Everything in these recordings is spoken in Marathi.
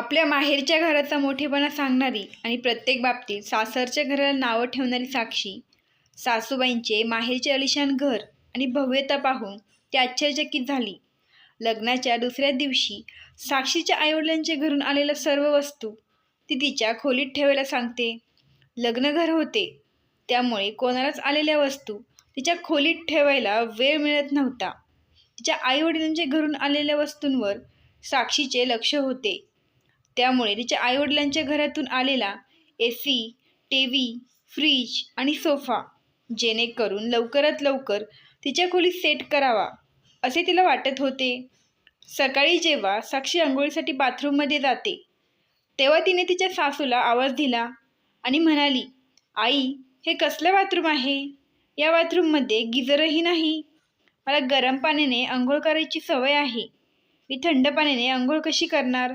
आपल्या माहेरच्या घराचा मोठेपणा सांगणारी आणि प्रत्येक बाबतीत सासरच्या घराला नावं ठेवणारी साक्षी सासूबाईंचे माहेरचे अलिशान घर आणि भव्यता पाहून ती आश्चर्यचकित झाली. लग्नाच्या दुसऱ्या दिवशी साक्षीच्या आईवडिलांच्या घरून आलेल्या सर्व वस्तू ती तिच्या खोलीत ठेवायला सांगते. लग्नघर होते. त्यामुळे कोणालाच आलेल्या वस्तू तिच्या खोलीत ठेवायला वेळ मिळत नव्हता. तिच्या आईवडिलांच्या घरून आलेल्या वस्तूंवर साक्षीचे लक्ष होते. त्यामुळे तिच्या आईवडिलांच्या घरातून आलेला A C T V fridge आणि सोफा जेणेकरून लवकरात लवकर तिच्या खोलीत सेट करावा असे तिला वाटत होते. सकाळी जेव्हा साक्षी आंघोळीसाठी बाथरूममध्ये जाते तेव्हा तिने तिच्या सासूला आवाज दिला आणि म्हणाली आई हे कसलं बाथरूम आहे? या बाथरूममध्ये गिझरही नाही. मला गरम पाण्याने आंघोळ करायची सवय आहे. मी थंड पाण्याने आंघोळ कशी करणार?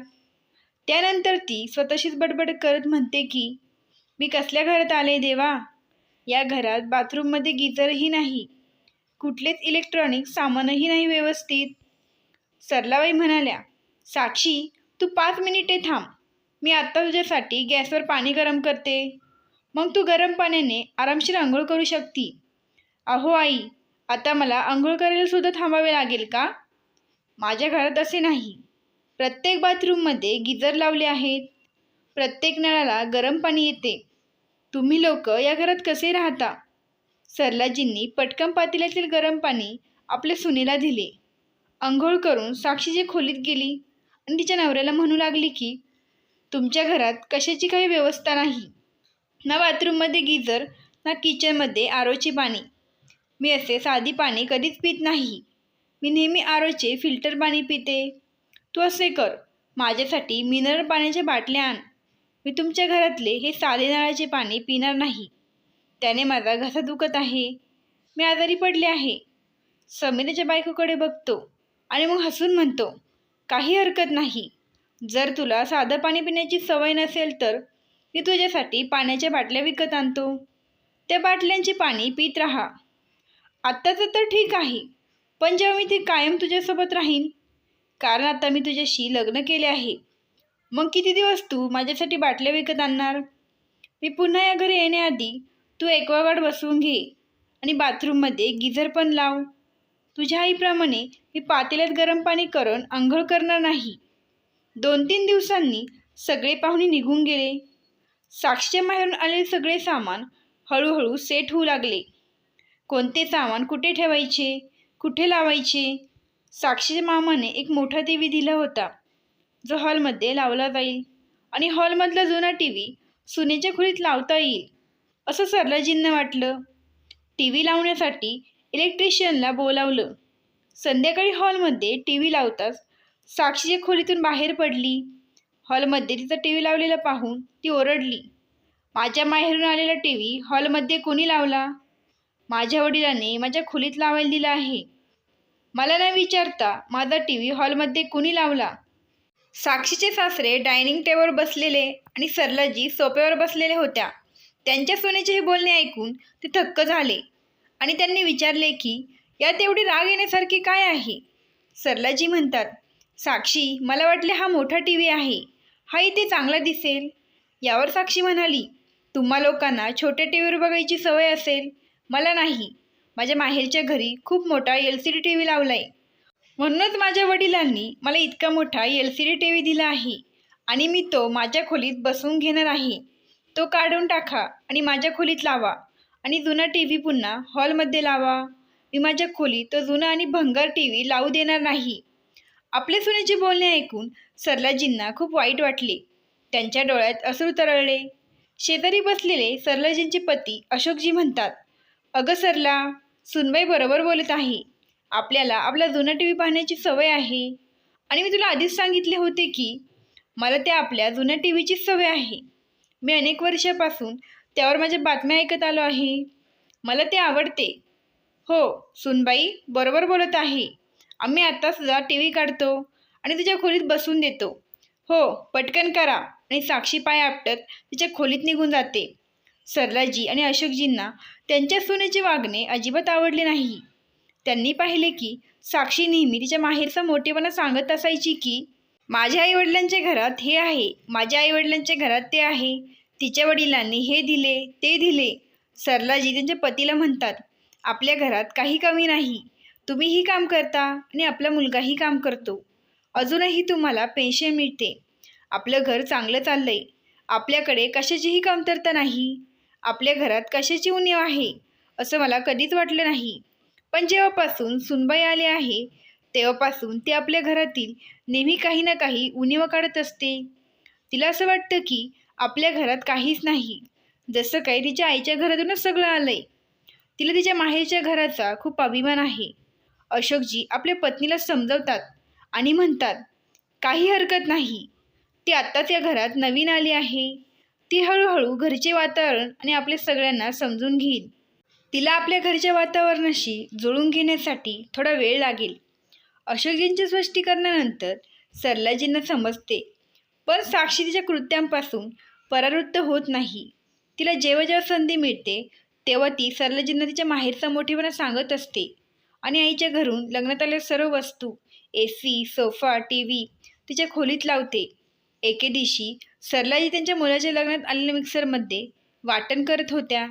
त्यानंतर ती स्वतःशीच बडबड करत म्हणते की मी कसल्या घरात आले देवा? या घरात बाथरूममध्ये गीजरही नाही. कुठलेच इलेक्ट्रॉनिक सामानही नाही व्यवस्थित. सरलाबाई म्हणाल्या साक्षी तू पाच मिनिटे थांब. मी आत्ता तुझ्यासाठी गॅसवर पाणी गरम करते. मग तू गरम पाण्याने आरामशीर आंघोळ करू शकती. अहो आई आता मला आंघोळ करायला सुद्धा थांबावे लागेल का? माझ्या घरात असे नाही. प्रत्येक बाथरूममध्ये गिजर लावले आहेत. प्रत्येक नळाला गरम पाणी येते. तुम्ही लोक या घरात कसे राहता? सरलाजींनी पटकन पातेल्यातील गरम पाणी आपल्या सुनेला दिले. आंघोळ करून साक्षीची खोलीत गेली आणि तिच्या नवऱ्याला म्हणू लागली की तुमच्या घरात कशाची काही व्यवस्था नाही. ना बाथरूममध्ये गिझर ना किचनमध्ये आरोचे पाणी. मी असे साधी पाणी कधीच पित नाही. मी नेहमी आरोचे फिल्टर पाणी पिते. तू असे कर. माझ्यासाठी मिनरल पाण्याच्या बाटल्या आण. मी तुमच्या घरातले हे साधे नळाचे पाणी पिणार नाही. त्याने माझा घसा दुखत आहे. मी आजारी पडले आहे. समीरच्या बायकोकडे बघतो आणि मग हसून म्हणतो काही हरकत नाही. जर तुला साधं पाणी पिण्याची सवय नसेल तर मी तुझ्यासाठी पाण्याच्या बाटल्या विकत आणतो. त्या बाटल्यांचे पाणी पित राहा. आत्ताचं तर ठीक आहे पण जेव्हा मी ते कायम तुझ्यासोबत राहीन कारण आता मी तुझ्याशी लग्न केले आहे. मग किती दिवस तू माझ्यासाठी बाटल्या विकत आणणार? मी पुन्हा या घरी येण्याआधी तू एक्वागार्ड बसवून घे आणि बाथरूममध्ये गिझर पण लाव. तुझ्या आईप्रमाणे मी पातेल्यात गरम पाणी करून आंघोळ करणार नाही. दोन तीन दिवसांनी सगळे पाहुणे निघून गेले. साक्षीच्या माहेरून आलेले सगळे सामान हळूहळू सेट होऊ लागले. कोणते सामान कुठे ठेवायचे? कुठे लावायचे? साक्षीच्या मामाने एक मोठा टी व्ही दिला होता जो हॉलमध्ये लावला जाईल. आणि हॉलमधला जुना टी व्ही सुनेच्या खोलीत लावता येईल असं सरलाजींना वाटलं. टी व्ही लावण्यासाठी इलेक्ट्रिशियनला बोलावलं. संध्याकाळी हॉलमध्ये टी व्ही लावताच साक्षीच्या खोलीतून बाहेर पडली. हॉलमध्ये तिचा टी व्ही लावलेला पाहून ती ओरडली. माझ्या माहेरून आलेला टी व्ही हॉलमध्ये कोणी लावला? माझ्या वडिलांनी माझ्या खोलीत लावायला दिला आहे. मला न विचारता. माझा टी व्ही हॉलमध्ये कुणी लावला? साक्षीचे सासरे डायनिंग टेबलवर बसलेले आणि सरलाजी सोप्यावर बसलेल्या होत्या. त्यांच्या सोन्याचे हे बोलणे ऐकून ते थक्क झाले आणि त्यांनी विचारले की यात एवढी राग येण्यासारखी काय आहे? सरलाजी म्हणतात साक्षी मला वाटले हा मोठा टी व्ही आहे. हा इथे चांगला दिसेल. यावर साक्षी म्हणाली तुम्हा लोकांना छोट्या टी व्हीवर बघायची सवय असेल. मला नाही. माझ्या माहेरच्या घरी खूप मोठा L C D T V लावला आहे म्हणूनच माझ्या वडिलांनी मला इतका मोठा L C D T V दिला आहे आणि मी तो माझ्या खोलीत बसवून घेणार आहे. तो काढून टाका आणि माझ्या खोलीत लावा आणि जुना टी व्ही पुन्हा हॉलमध्ये लावा. मी माझ्या खोलीत तो जुना आणि भंगार टी व्ही लावू देणार नाही. आपले सुनेचे बोलणे ऐकून सरलाजींना खूप वाईट वाटले. त्यांच्या डोळ्यात अश्रू तरळले. शेजारी बसलेले सरलाजींचे पती अशोकजी म्हणतात अगं सरला सुनबाई बरोबर बोलत आहे. आपल्याला आपला जुना टी व्ही पाहण्याची सवय आहे. आणि मी तुला आधीच सांगितले होते की मला त्या आपल्या जुन्या टी व्हीचीच सवय आहे. मी अनेक वर्षापासून त्यावर माझ्या बातम्या ऐकत आलो आहे. मला ते आवडते. हो सुनबाई बरोबर बोलत आहे. आम्ही आत्तासुद्धा टी व्ही काढतो आणि तिच्या खोलीत बसून देतो. हो पटकन करा. आणि साक्षी पाय आपटत तिच्या खोलीत निघून जाते. सरलाजी आणि अशोकजींना त्यांच्या सुनेचे वागणे अजिबात आवडले नाही. त्यांनी पाहिले की साक्षी नेहमी तिच्या माहेरचा मोठेपणा सांगत असायची की माझ्या आईवडिलांच्या घरात हे आहे माझ्या आईवडिलांच्या घरात ते आहे तिच्या वडिलांनी हे दिले ते दिले. सरलाजी त्यांच्या पतीला म्हणतात आपल्या घरात काही कमी नाही तुम्हीही काम करता आणि आपला मुलगाही काम करतो. अजूनही तुम्हाला पेन्शन मिळते. आपलं घर चांगलं चाललंय. आपल्याकडे कशाचीही कमतरता नाही. आपल्या घरात कशाची उणीव आहे? असं मला कधीच वाटलं नाही. पण जेव्हापासून सुनबाई आले आहे तेव्हापासून ती आपल्या घरातील नेहमी काही ना काही उणीव काढत असते. तिला असं वाटतं की आपल्या घरात काहीच नाही. जसं काही तिच्या आईच्या घरातूनच सगळं आलंय. तिला तिच्या माहेरच्या घराचा खूप अभिमान आहे. अशोकजी आपल्या पत्नीला समजवतात आणि म्हणतात काही हरकत नाही. ती आत्ताच या घरात नवीन आली आहे. ती हळूहळू घरचे वातावरण आणि आपल्या सगळ्यांना समजून घेईल तिला आपल्या घरच्या वातावरणाशी जुळून घेण्यासाठी थोडा वेळ लागेल. अशोकजींच्या स्पष्टीकरणानंतर सरलाजींना समजते. पण साक्षी तिच्या कृत्यांपासून परावृत्त होत नाही. तिला जेव्हा जेव्हा संधी मिळते तेव्हा ती सरलाजींना तिच्या माहेरचा मोठेपणा सांगत असते आणि आईच्या घरून लग्नात आलेल्या सर्व वस्तू A C sofa T V तिच्या खोलीत लावते. एके दिवशी सरलाजी त्यांच्या मुलाच्या लग्नात आलेल्या मिक्सरमध्ये वाटण करत होत्या.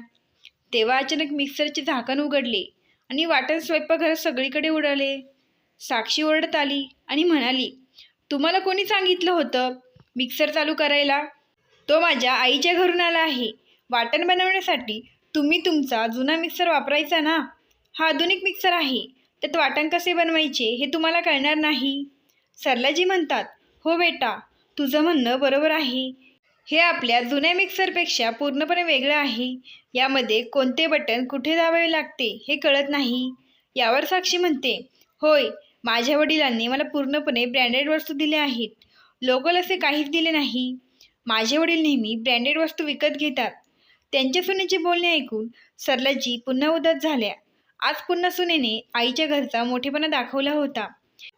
तेव्हा अचानक मिक्सरचे झाकण उघडले आणि वाटण स्वयंपाकघरात सगळीकडे उडाले. साक्षी ओरडत आली आणि म्हणाली तुम्हाला कोणी सांगितलं होतं मिक्सर चालू करायला? तो माझ्या आईच्या घरून आला आहे. वाटण बनवण्यासाठी तुम्ही तुमचा जुना मिक्सर वापरायचा ना? हा आधुनिक मिक्सर आहे. त्यात वाटण कसे बनवायचे हे तुम्हाला कळणार नाही. सरलाजी म्हणतात हो बेटा तुझं म्हणणं बरोबर आहे. हे आपल्या जुन्या मिक्सरपेक्षा पूर्णपणे वेगळं आहे. यामध्ये कोणते बटन कुठे दाबावे लागते हे कळत नाही. यावर साक्षी म्हणते होय माझ्या वडिलांनी मला पूर्णपणे ब्रँडेड वस्तू दिल्या आहेत. लोकल असे काहीच दिले नाही. माझे वडील नेहमी ब्रँडेड वस्तू विकत घेतात. त्यांच्या सुनेचे बोलणे ऐकून सरलाजी पुन्हा उदास झाल्या. आज पुन्हा सुनेने आईच्या घरचा मोठेपणा दाखवला होता.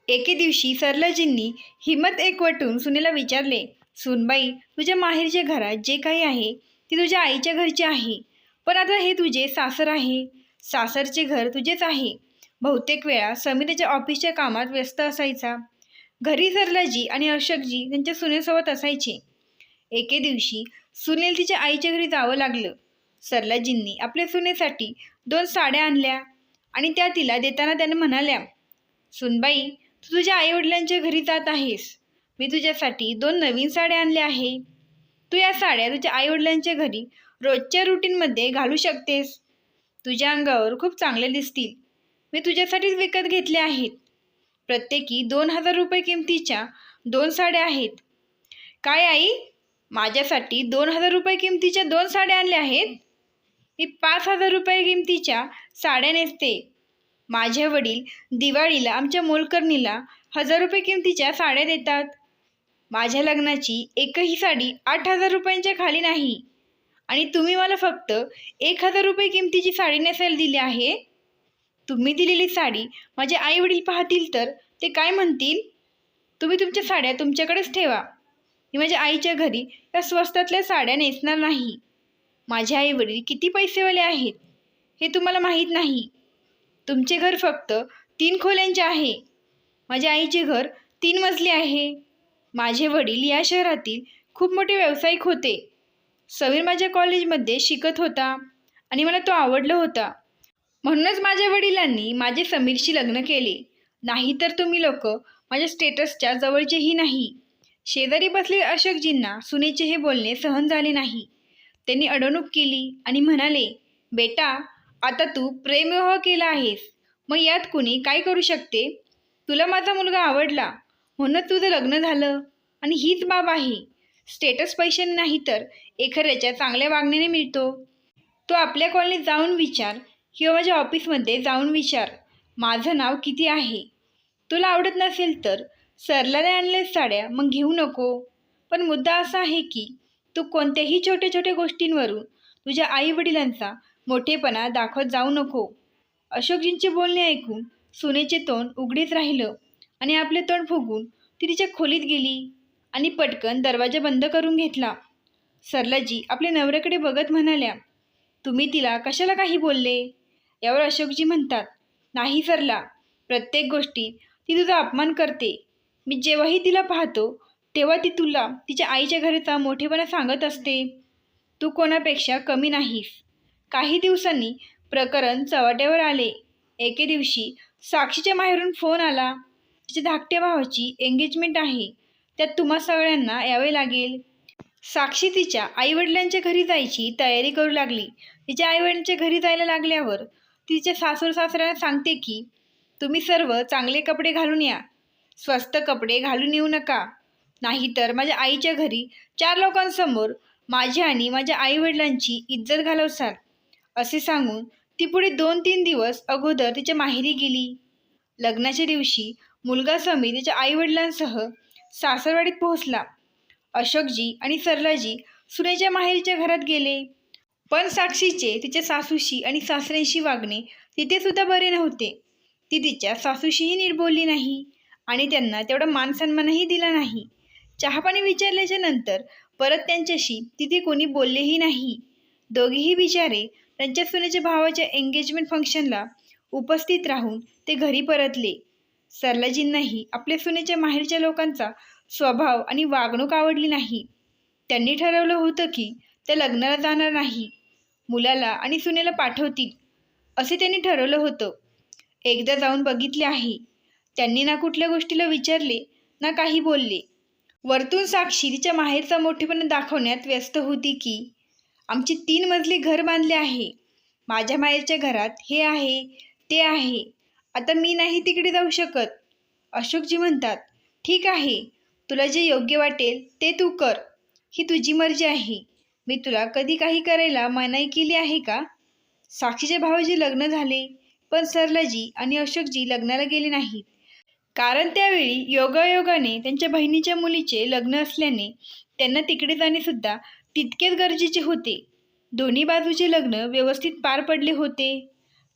एके दिवशी सरलाजींनी हिम्मत एकवटून सुनेला विचारले सुनबाई तुझ्या माहेरच्या घरात जे काही आहे ते तुझ्या आईच्या घरचे आहे. पण आता हे तुझे सासर आहे. सासरचे घर तुझेच आहे. बहुतेक वेळा समीर त्याच्या ऑफिसच्या कामात व्यस्त असायचा. घरी सरलाजी आणि अर्षकजी त्यांच्या सुनेसोबत असायचे. एके दिवशी सुनील तिच्या आईच्या घरी जावं लागलं. सरलाजींनी आपल्या सुनेसाठी दोन साड्या आणल्या आणि त्या तिला देताना त्याने म्हणाल्या सुनबाई तू तुझ्या आईवडिलांच्या घरी जात आहेस. मी तुझ्यासाठी दोन नवीन साड्या आणल्या आहे. तू या साड्या तुझ्या आईवडिलांच्या घरी रोजच्या रुटीनमध्ये घालू शकतेस. तुझ्या अंगावर खूप चांगले दिसतील. मी तुझ्यासाठीच विकत घेतल्या आहेत. प्रत्येकी दोन हजार रुपये किमतीच्या दोन साड्या आहेत. काय आई? माझ्यासाठी दोन हजार रुपये किमतीच्या दोन साड्या आणल्या आहेत? मी पाच हजार रुपये किमतीच्या साड्या नेसते. माझे वडील दिवाळीला आमच्या मोलकर्णीला हजार रुपये किमतीच्या साड्या देतात. माझ्या लग्नाची एकही साडी आठ हजार रुपयांच्या खाली नाही. आणि तुम्ही मला फक्त एक हजार रुपये किमतीची साडी नेसायला दिली आहे? तुम्ही दिलेली साडी माझे आई वडील पाहतील तर ते काय म्हणतील? तुम्ही तुमच्या साड्या तुमच्याकडेच ठेवा. मी माझ्या आईच्या घरी या स्वस्तातल्या साड्या नेसणार नाही. माझे आई वडील किती पैसेवाले आहेत हे तुम्हाला माहीत नाही. तुमचे घर फक्त तीन खोल्यांचे आहे. माझ्या आईचे घर तीन मजले आहे. माझे वडील या शहरातील खूप मोठे व्यावसायिक होते. समीर माझ्या कॉलेजमध्ये शिकत होता आणि मला तो आवडला होता. म्हणूनच माझ्या वडिलांनी माझे समीरशी लग्न केले. नाहीतर तुम्ही लोक माझ्या स्टेटसच्या जवळचेही नाही. शेजारी बसलेले अशोकजींना सुनेचे हे बोलणे सहन झाले नाही. त्यांनी अडवणूक केली आणि म्हणाले बेटा आता तू प्रेमविवाह केला आहेस. मग यात कुणी काय करू शकते? तुला माझा मुलगा आवडला. म्हणूनच तुझं लग्न झालं. आणि हीच बाब आहे. स्टेटस पैसे नाही तर एखाद्याच्या चांगल्या वागण्याने मिळतो. तो आपल्या कॉलनीत जाऊन विचार. किंवा माझ्या ऑफिसमध्ये जाऊन विचार. माझं नाव किती आहे? तुला आवडत नसेल तर सरलाने आणले साड्या मग घेऊ नको. पण मुद्दा असा आहे की तू कोणत्याही छोट्या छोट्या गोष्टींवरून तुझ्या आईवडिलांचा मोठेपणा दाखवत जाऊ नको. अशोकजींचे बोलणे ऐकून सुनेचे तोंड उघडेच राहिलं आणि आपले तोंड फुगून ती तिच्या खोलीत गेली आणि पटकन दरवाजा बंद करून घेतला. सरलाजी आपल्या नवऱ्याकडे बघत म्हणाल्या तुम्ही तिला कशाला काही बोलले? यावर अशोकजी म्हणतात नाही सरला प्रत्येक गोष्टी ती तुझा अपमान करते. मी जेव्हाही तिला पाहतो तेव्हा ती तुला तिच्या आईच्या घरीचा मोठेपणा सांगत असते. तू कोणापेक्षा कमी नाहीस. काही दिवसांनी प्रकरण चव्हाट्यावर आले. एके दिवशी साक्षीच्या माहेरून फोन आला. तिच्या धाकट्या भावाची एंगेजमेंट आहे. त्यात तुम्हा सगळ्यांना यावे लागेल. साक्षी तिच्या आईवडिलांच्या घरी जायची तयारी करू लागली. तिच्या आईवडिलांच्या घरी जायला लागल्यावर तिच्या सासूर सासऱ्यांना सांगते की तुम्ही सर्व चांगले कपडे घालून या. स्वस्त कपडे घालून येऊ नका. नाहीतर माझ्या आईच्या घरी चार लोकांसमोर माझी आणि माझ्या आईवडिलांची इज्जत घालवसाल. असे सांगून ती पुढे दोन तीन दिवस अगोदर तिच्या माहेरी गेली. लग्नाच्या दिवशी मुलगा समीर तिच्या आईवडिलांसह सासरवाडीत पोहोचला. अशोकजी आणि सरलाजी सुनेच्या माहेरीच्या घरात गेले. पण साक्षीचे तिच्या सासूशी आणि सासऱ्यांशी वागणे तिथे सुद्धा बरे नव्हते. ती तिच्या सासूशीही नीट बोलली नाही आणि त्यांना तेवढा मानसन्मानही दिला नाही. चहापाणी विचारल्याच्या नंतर परत त्यांच्याशी तिथे कोणी बोललेही नाही. दोघेही बिचारे त्यांच्या सुनेच्या भावाच्या एंगेजमेंट फंक्शनला उपस्थित राहून ते घरी परतले. सरलाजींनाही आपल्या सुनेच्या माहेरच्या लोकांचा स्वभाव आणि वागणूक आवडली नाही. त्यांनी ठरवलं होतं की त्या लग्नाला जाणार नाही. मुलाला आणि सुनेला पाठवतील असे त्यांनी ठरवलं होतं. एकदा जाऊन बघितले आहे. त्यांनी ना कुठल्या गोष्टीला विचारले ना काही बोलले. वरतून साक्षी तिच्या माहेरचा मोठेपणा दाखवण्यात व्यस्त होती की आमची तीन मजली घर बांधले आहे. माझ्या मायेच्या घरात हे आहे ते आहे. आता मी नाही तिकडे जाऊ शकत. अशोकजी म्हणतात ठीक आहे. तुला जे योग्य वाटेल ते तू कर. ही तुझी मर्जी आहे. मी तुला कधी काही करायला मनाई केली आहे का? साक्षीच्या भावाचे लग्न झाले पण सरलाजी आणि अशोकजी लग्नाला गेले नाहीत. कारण त्यावेळी योगायोगाने त्यांच्या बहिणीच्या मुलीचे लग्न असल्याने त्यांना तिकडे जाणे सुद्धा तितकेच गरजेचे होते. दोन्ही बाजूचे लग्न व्यवस्थित पार पडले होते.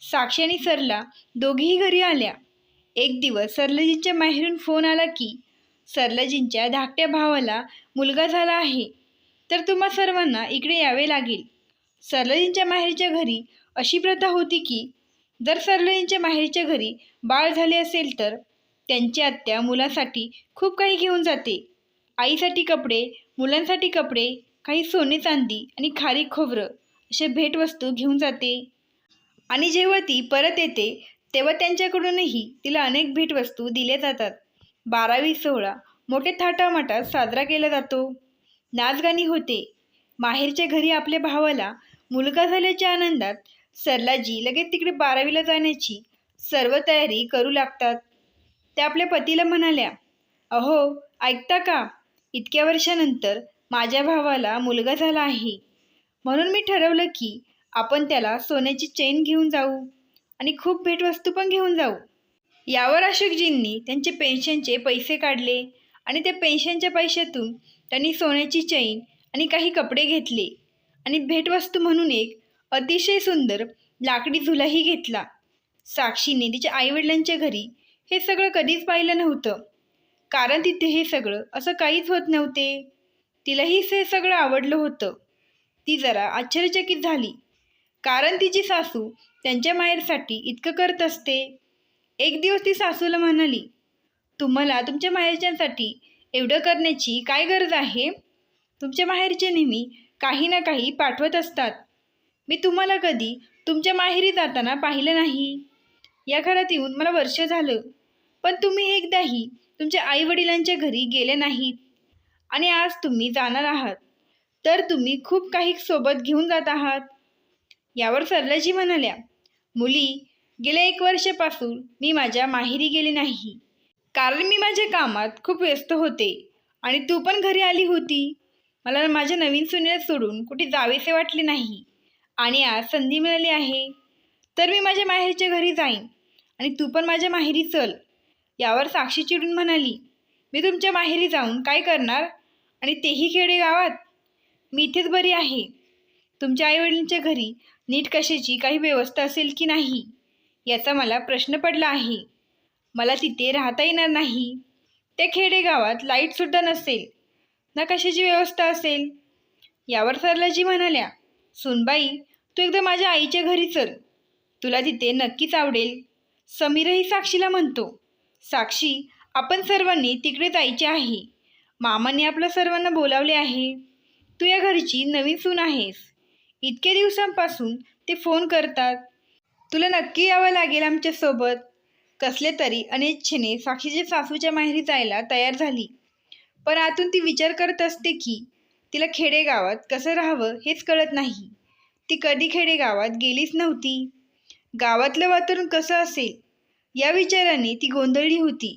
साक्षी आणि सरला दोघीही घरी आल्या. एक दिवस सरलजींच्या माहेरून फोन आला की सरलजींच्या धाकट्या भावाला मुलगा झाला आहे तर तुम्हा सर्वांना इकडे यावे लागेल. सरलजींच्या माहेरच्या घरी अशी प्रथा होती की जर सरलजींच्या माहेरच्या घरी बाळ झाले असेल तर त्यांची आत्या मुलासाठी खूप काही घेऊन जाते. आईसाठी कपडे मुलांसाठी कपडे काही सोने चांदी आणि खारी खोबरं अशा भेटवस्तू घेऊन जाते. आणि जेव्हा ती परत येते तेव्हा त्यांच्याकडूनही तिला अनेक भेटवस्तू दिल्या जातात. बारावी सोहळा मोठे थाटामाटात साजरा केला जातो. नाचगाणी होते. माहेरच्या घरी आपल्या भावाला मुलगा झाल्याच्या आनंदात सरलाजी लगेच तिकडे बारावीला जाण्याची सर्व तयारी करू लागतात. त्या आपल्या पतीला म्हणाल्या अहो ऐकता का? इतक्या वर्षानंतर माझ्या भावाला मुलगा झाला आहे. म्हणून मी ठरवलं की आपण त्याला सोन्याची चेन घेऊन जाऊ आणि खूप भेटवस्तू पण घेऊन जाऊ. यावर अशोकजींनी त्यांचे पेन्शनचे पैसे काढले आणि त्या पेन्शनच्या पैशातून त्यांनी सोन्याची चैन आणि काही कपडे घेतले आणि भेटवस्तू म्हणून एक अतिशय सुंदर लाकडी झुलाही घेतला. साक्षीने तिच्या आईवडिलांच्या घरी हे सगळं कधीच पाहिलं नव्हतं. कारण तिथे हे सगळं असं काहीच होत नव्हते. तिलाही हे सगळं आवडलं होतं. ती जरा आश्चर्यचकित झाली. कारण तिची सासू त्यांच्या माहेरसाठी इतकं करत असते. एक दिवस ती सासूला म्हणाली तुम्हाला तुमच्या माहेरच्यांसाठी एवढं करण्याची काय गरज आहे? तुमच्या माहेरचे नेहमी काही ना काही पाठवत असतात. मी तुम्हाला कधी तुमच्या माहेरी जाताना पाहिलं नाही. या घरात येऊन मला वर्ष झालं पण तुम्ही एकदाही तुमच्या आईवडिलांच्या घरी गेले नाहीत. आणि आज तुम्ही जाणार आहात. तर तुम्ही खूप काही सोबत घेऊन जात आहात. यावर सरलाजी म्हणाल्या मुली गेल्या एक वर्षापासून मी माझ्या माहेरी गेले नाही. कारण मी माझ्या कामात खूप व्यस्त होते आणि तू पण घरी आली होती. मला माझ्या नवीन सुनेला सोडून कुठे जावेसे वाटले नाही. आणि आज संधी मिळाली आहे. तर मी माझ्या माहेरच्या घरी जाईन आणि तू पण माझ्या माहेरी चल. यावर साक्षी चिडून म्हणाली मी तुमच्या माहेरी जाऊन काय करणार? आणि तेही खेडेगावात. मी इथेच बरी आहे. तुमच्या आईवडिलांच्या घरी नीट कशाची काही व्यवस्था असेल की नाही? याचा मला प्रश्न पडला आहे. मला तिथे राहता येणार नाही. त्या खेडेगावात लाईटसुद्धा नसेल. ना कशाची व्यवस्था असेल? यावर सरलाजी म्हणाल्या सुनबाई तू एकदा माझ्या आईच्या घरी चल. तुला तिथे नक्कीच आवडेल. समीरही साक्षीला म्हणतो साक्षी आपण सर्वांनी तिकडे जायचे आहे. मामाने आपल्या सर्वांना बोलावले आहे. तू या घरची नवीन सून आहेस. इतक्या दिवसांपासून ते फोन करतात. तुला नक्की यावं लागेल आमच्यासोबत कसले तरी अनिच्छेने साक्षीच्या सासूच्या माहेरी जायला तयार झाली. पण आतून ती विचार करत असते की तिला खेडेगावात कसं राहावं हेच कळत नाही. ती कधी खेडेगावात गेलीच नव्हती. गावातलं वातावरण कसं असेल? या विचाराने ती गोंधळली होती.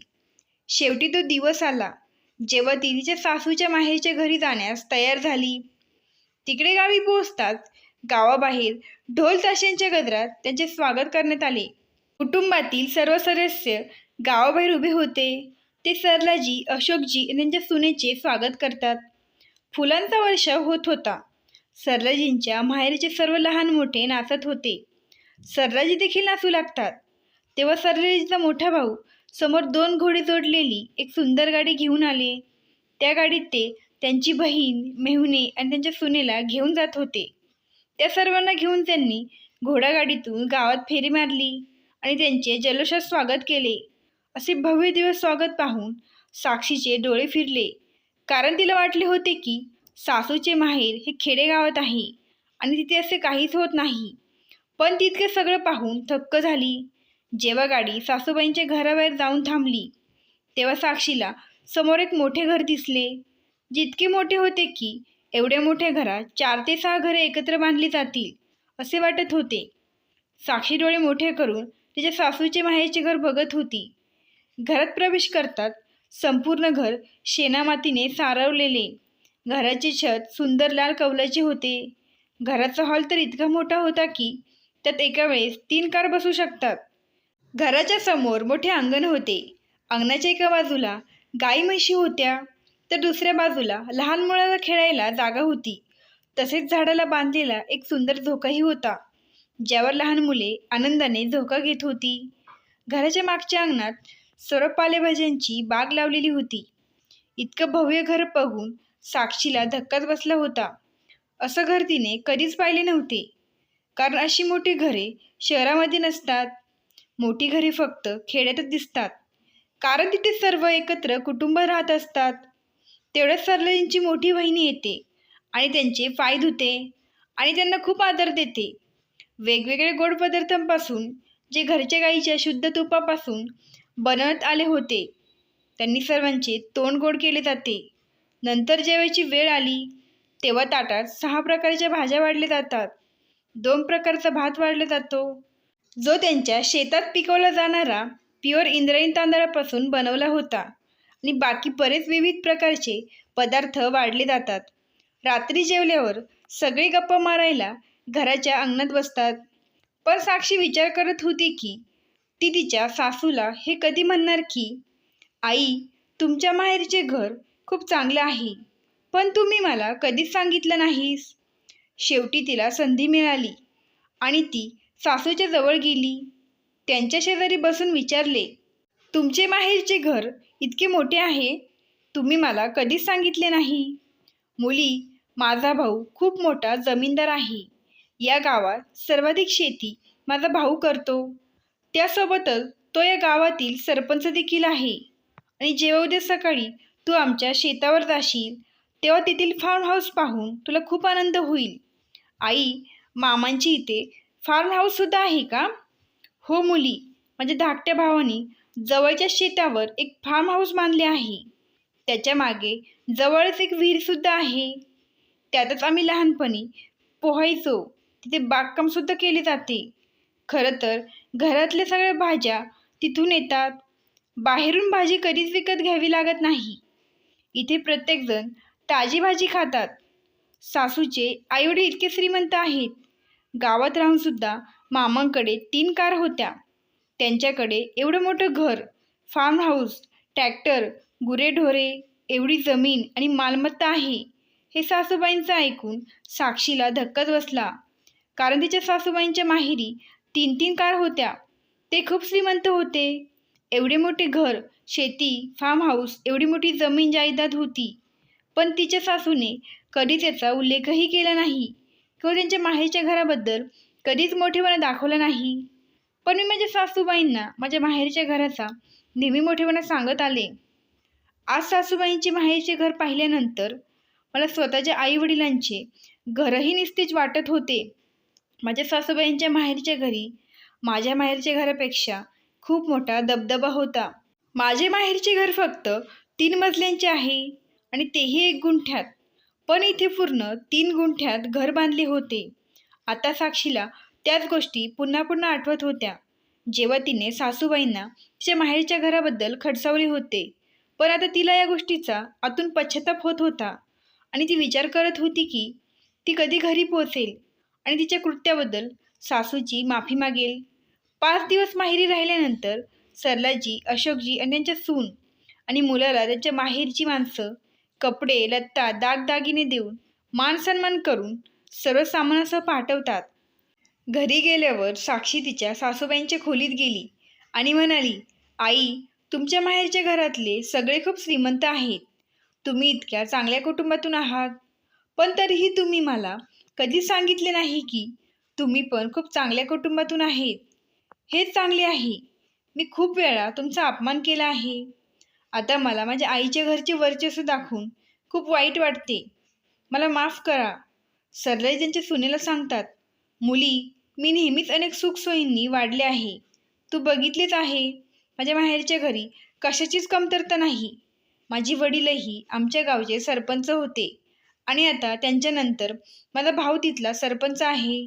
शेवटी तो दिवस आला. जेव्हा ती तिच्या सासूच्या माहेरच्या घरी जाण्यास तयार झाली तिकडे गावी पोहोचताच गावाबाहेर ढोल ताशांच्या गजरात त्यांचे स्वागत करण्यात आले. कुटुंबातील सर्व सदस्य गावाबाहेर उभे होते. ते सरलाजी अशोकजी त्यांच्या सुनेचे स्वागत करतात. फुलांचा वर्षाव होत होता. सरलाजींच्या माहेरचे सर्व लहान मोठे नाचत होते. सरलाजी देखील नाचू लागतात. तेव्हा सरलाजीचा मोठा भाऊ समोर दोन घोडे जोडलेली एक सुंदर गाडी घेऊन आले. त्या गाडीत ते त्यांची बहीण मेहुणे आणि त्यांच्या सुनेला घेऊन जात होते. त्या सर्वांना घेऊन त्यांनी घोडागाडीतून गावात फेरी मारली आणि त्यांचे जल्लोषात स्वागत केले. असे भव्य दिवस स्वागत पाहून साक्षीचे डोळे फिरले. कारण तिला वाटले होते की सासूचे माहेर हे खेडेगावात आहे आणि तिथे असे काहीच होत नाही. पण तितके सगळं पाहून थक्क झाली. जेव्हा गाडी सासूबाईंच्या घराबाहेर जाऊन थांबली तेव्हा साक्षीला समोर एक मोठे घर दिसले. जितके मोठे होते की एवढ्या मोठ्या घरात चार ते सहा घरे एकत्र बांधली जातील असे वाटत होते. साक्षी डोळे मोठे करून तिच्या सासूचे माहेरचे घर बघत होती. घरात प्रवेश करतात संपूर्ण घर शेणामातीने सारवलेले. घराचे छत सुंदर लाल कौलाचे होते. घराचा हॉल तर इतका मोठा होता की त्यात एका वेळेस तीन कार बसू शकतात. घराच्या समोर मोठे अंगण होते. अंगणाच्या एका बाजूला गाई म्हशी होत्या. तर दुसऱ्या बाजूला लहान मुलाला खेळायला जागा होती. तसेच झाडाला बांधलेला एक सुंदर झोकाही होता ज्यावर लहान मुले आनंदाने झोका घेत होती. घराच्या मागच्या अंगणात सर्व पालेभाज्यांची बाग लावलेली होती. इतकं भव्य घर बघून साक्षीला धक्काच बसला होता. असं घर तिने कधीच पाहिले नव्हते. कारण अशी मोठी घरे शहरामध्ये नसतात. मोठी घरे फक्त खेड्यातच दिसतात. कारण तिथे सर्व एकत्र कुटुंब राहत असतात. तेवढ्याच सरलाजींची मोठी बहिणी येते आणि त्यांचे पाय धुते आणि त्यांना खूप आदर देते. वेगवेगळे गोड पदार्थांपासून जे घरच्या गाईच्या शुद्ध तुपापासून बनवण्यात आले होते त्यांनी सर्वांचे तोंड गोड केले जाते. नंतर जेवायची वेळ आली तेव्हा ताटात सहा प्रकारच्या भाज्या वाढल्या जातात. दोन प्रकारचा भात वाढला जातो. जो त्यांच्या शेतात पिकवला जाणारा प्युअर इंद्रायणी तांदळापासून बनवला होता. आणि बाकी बरेच विविध प्रकारचे पदार्थ वाढले जातात. रात्री जेवल्यावर सगळे गप्पा मारायला घराच्या अंगणात बसतात. पण साक्षी विचार करत होती की ती तिच्या सासूला हे कधी म्हणणार की आई तुमच्या माहेरचे घर खूप चांगलं आहे पण तुम्ही मला कधीच सांगितलं नाहीस. शेवटी तिला संधी मिळाली. आणि ती सासूच्या जवळ गेली. त्यांच्या शेजारी बसून विचारले तुमचे माहेरचे घर इतके मोठे आहे? तुम्ही मला कधीच सांगितले नाही. मुली माझा भाऊ खूप मोठा जमीनदार आहे. या गावात सर्वाधिक शेती माझा भाऊ करतो. त्यासोबतच तो या गावातील सरपंच देखील आहे. आणि जेव्हा उद्या सकाळी तू आमच्या शेतावर जाशील तेव्हा तेथील फार्म हाऊस पाहून तुला खूप आनंद होईल. आई मामांची इथे फार्म हाऊससुद्धा आहे का? हो मुली म्हणजे धाकट्या भावाने जवळच्या शेतावर एक फार्म हाऊस बांधले आहे. त्याच्यामागे जवळच एक विहीरसुद्धा आहे. त्यातच आम्ही लहानपणी पोहायचो. तिथे बागकामसुद्धा केले जाते. खरं तर घरातल्या सगळ्या भाज्या तिथून येतात. बाहेरून भाजी कधीच विकत घ्यावी लागत नाही. इथे प्रत्येकजण ताजी भाजी खातात. सासूचे आईवडील इतके श्रीमंत आहेत. गावात राहूनसुद्धा मामांकडे तीन कार होत्या. त्यांच्याकडे एवढं मोठं घर फार्म हाऊस ट्रॅक्टर गुरेढोरे एवढी जमीन आणि मालमत्ता आहे हे सासूबाईंचं ऐकून साक्षीला धक्काच बसला. कारण तिच्या सासूबाईंच्या माहेरी तीन तीन कार होत्या. ते खूप श्रीमंत होते. एवढे मोठे घर शेती फार्म हाऊस एवढी मोठी जमीन जायदाद होती. पण तिच्या सासूने कधी त्याचा उल्लेखही केला नाही. किंवा त्यांच्या माहेरच्या घराबद्दल कधीच मोठेपणा दाखवला नाही. पण मी माझ्या सासूबाईंना माझ्या माहेरच्या घराचा नेहमी मोठेपणा सांगत आले. आज सासूबाईंचे माहेरचे घर पाहिल्यानंतर मला स्वतःच्या आईवडिलांचे घरही निस्तेज वाटत होते. माझ्या सासूबाईंच्या माहेरच्या घरी माझ्या माहेरच्या घरापेक्षा खूप मोठा दबदबा होता. माझे माहेरचे घर फक्त तीन मजल्यांचे आहे आणि तेही एक गुंठ्यात. पण इथे पूर्ण तीन गुंठ्यात घर बांधले होते. आता साक्षीला त्याच गोष्टी पुन्हा पुन्हा आठवत होत्या. जेव्हा तिने सासूबाईंना तिच्या माहेरच्या घराबद्दल खडसावले होते. पण आता तिला या गोष्टीचा आतून पश्चाताप होत होता आणि ती विचार करत होती की ती कधी घरी पोहोचेल आणि तिच्या कृत्याबद्दल सासूची माफी मागेल. पाच दिवस माहेरी राहिल्यानंतर सरलाजी अशोकजी आणि त्यांच्या सून आणि मुलाला त्यांच्या माहेरची माणसं कपडे लत्ता दागदागिने देऊन मान सन्मान करून सर्व सामानासह पाठवतात. घरी गेल्यावर साक्षी तिच्या सासूबाईंच्या खोलीत गेली आणि म्हणाली आई तुमच्या माहेरच्या घरातले सगळे खूप श्रीमंत आहेत. तुम्ही इतक्या चांगल्या कुटुंबातून आहात. पण तरीही तुम्ही मला कधीच सांगितले नाही की तुम्ही पण खूप चांगल्या कुटुंबातून आहेत. हेच चांगले आहे. मी खूप वेळा तुमचा अपमान केला आहे. आता मला माझ्या आईच्या घरचे वर्चस्व दाखवून खूप वाईट वाटते. मला माफ करा. सरलाई त्यांच्या सुनेला सांगतात मुली मी नेहमीच अनेक सुखसोयींनी वाढले आहे. तू बघितलेच आहे. माझ्या माहेरच्या घरी कशाचीच कमतरता नाही. माझी वडीलही आमच्या गावचे सरपंच होते. आणि आता त्यांच्यानंतर माझा भाऊ तिथला सरपंच आहे.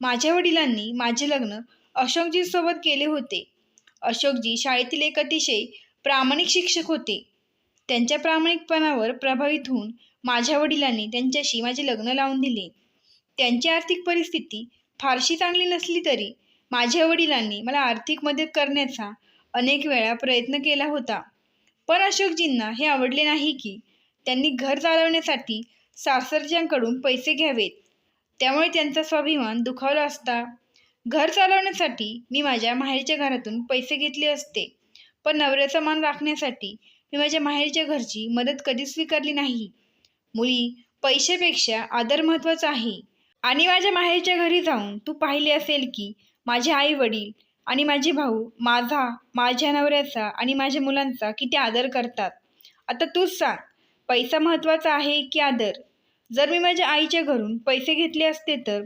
माझ्या वडिलांनी माझे लग्न अशोकजीसोबत केले होते. अशोकजी शाळेतील एक अतिशय प्रामाणिक शिक्षक होते. त्यांच्या प्रामाणिकपणावर प्रभावित होऊन माझ्या वडिलांनी त्यांच्याशी माझे लग्न लावून दिले. त्यांची आर्थिक परिस्थिती फारशी चांगली नसली तरी माझ्या वडिलांनी मला आर्थिक मदत करण्याचा अनेक वेळा प्रयत्न केला होता. पण अशोकजींना हे आवडले नाही की त्यांनी घर चालवण्यासाठी सासरच्यांकडून पैसे घ्यावेत. त्यामुळे त्यांचा स्वाभिमान दुखावला असता. घर चालवण्यासाठी मी माझ्या माहेरच्या घरातून पैसे घेतले असते. पण नवऱ्याचा मान राखण्यासाठी मी माझ्या माहेरच्या घरची मदत कधीच स्वीकारली नाही. मुली पैशापेक्षा आदर महत्त्वाचा आहे. आणि माझ्या माहेरच्या घरी जाऊन तू पाहिले असेल की माझे आई वडील आणि माझे भाऊ माझा माझ्या नवऱ्याचा आणि माझ्या मुलांचा किती आदर करतात. आता तूच सांग पैसा महत्त्वाचा आहे की आदर? जर मी माझ्या आईच्या घरून पैसे घेतले असते तर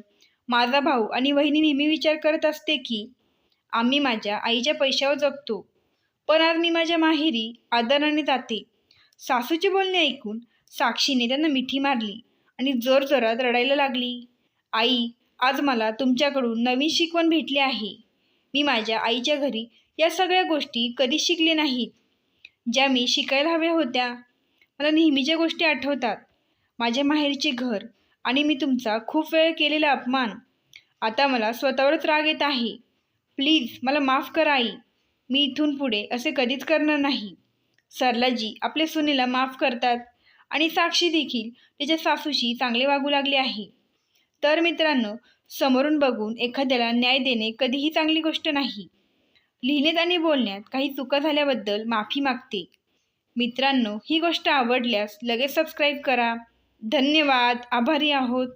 माझा भाऊ आणि वहिनी नेहमी विचार करत असते की आम्ही माझ्या आईच्या पैशावर जगतो. पण आज मी माझ्या माहेरी आदराने जाते सासूचे बोलणे ऐकून साक्षीने त्यांना मिठी मारली आणि जोरजोरात रडायला लागली. आई आज मला तुमच्याकडून नवीन शिकवण भेटली आहे. मी माझ्या आईच्या घरी या सगळ्या गोष्टी कधीच शिकले नाहीत. ज्या मी शिकायला हव्या होत्या. मला नेहमीच्या गोष्टी आठवतात. माझ्या माहेरचे घर आणि मी तुमचा खूप वेळ केलेला अपमान. आता मला स्वतःवरच राग येत आहे. प्लीज मला माफ करा आई. मी इथून पुढे असे कधीच करणार नाही. सरलाजी आपल्या सुनेला माफ करतात आणि साक्षी देखील त्याच्या सासूशी चांगले वागू लागले आहे. तर मित्रांनो समोरून बघून एखाद्याला न्याय देणे कधीही चांगली गोष्ट नाही. लिहिण्यात आणि बोलण्यात काही चुका झाल्याबद्दल माफी मागते. मित्रांनो ही गोष्ट आवडल्यास लगेच सबस्क्राईब करा. धन्यवाद. आभारी आहोत.